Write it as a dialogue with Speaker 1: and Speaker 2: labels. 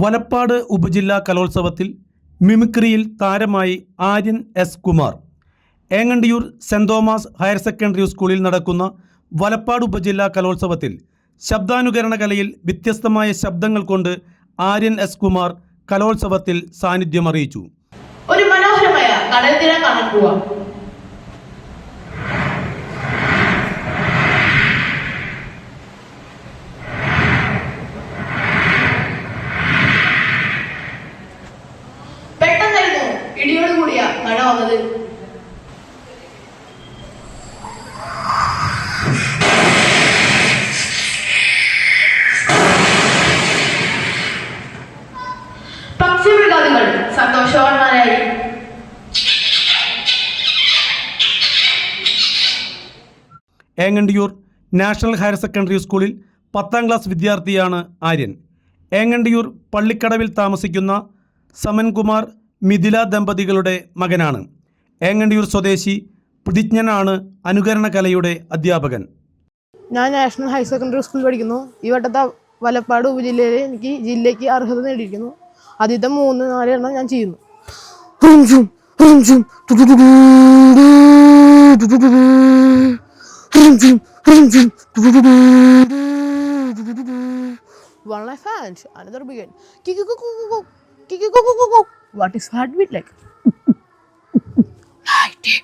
Speaker 1: വലപ്പാട് ഉപജില്ലാ കലോത്സവത്തിൽ മിമിക്രിയിൽ താരമായി Aryan S Kumar. Engandiyur Saint Thomas higher secondary സ്കൂളിൽ നടക്കുന്ന വലപ്പാട് ഉപജില്ലാ കലോത്സവത്തിൽ ശബ്ദാനുകരണ കലയിൽ വ്യത്യസ്തമായ ശബ്ദങ്ങൾ കൊണ്ട് ആര്യൻ എസ് കുമാർ കലോത്സവത്തിൽ സാന്നിധ്യം അറിയിച്ചു.
Speaker 2: ഒരു മനോഹരമായ കടൽ തീരം ഇടിയോട് കൂടിയാ മഴ വന്നത് പക്ഷിമൃഗാദികൾ സന്തോഷവാന്മാരായി
Speaker 1: ഏങ്ങണ്ടിയൂർ നാഷണൽ ഹയർ സെക്കൻഡറി സ്കൂളിൽ പത്താം ക്ലാസ് വിദ്യാർത്ഥിയാണ് ആര്യൻ. ഏങ്ങണ്ടിയൂർ പള്ളിക്കടവിൽ താമസിക്കുന്ന സമൻകുമാർ മിഥില ദമ്പതികളുടെ മകനാണ് ഏങ്ങണ്ടിയൂർ സ്വദേശി പ്രതിജ്ഞനാണ് അനുകരണ കലയുടെ അധ്യാപകൻ
Speaker 3: ഞാൻ നാഷണൽ ഹയർ സെക്കൻഡറി സ്കൂളിൽ പഠിക്കുന്നു ഈ വട്ടത്തെ വലപ്പാട് ഉപജില്ലയിൽ എനിക്ക് ജില്ലയ്ക്ക് അർഹത നേടിയിരിക്കുന്നു ആദ്യത്തെ മൂന്ന് നാല് എണ്ണം ഞാൻ ചെയ്യുന്നു ഹുംസും, ഹുംസും, ടുടുടുടു, ടുടുടുടു, Kiki, go, go, go, go. What is heartbeat like? Ninety.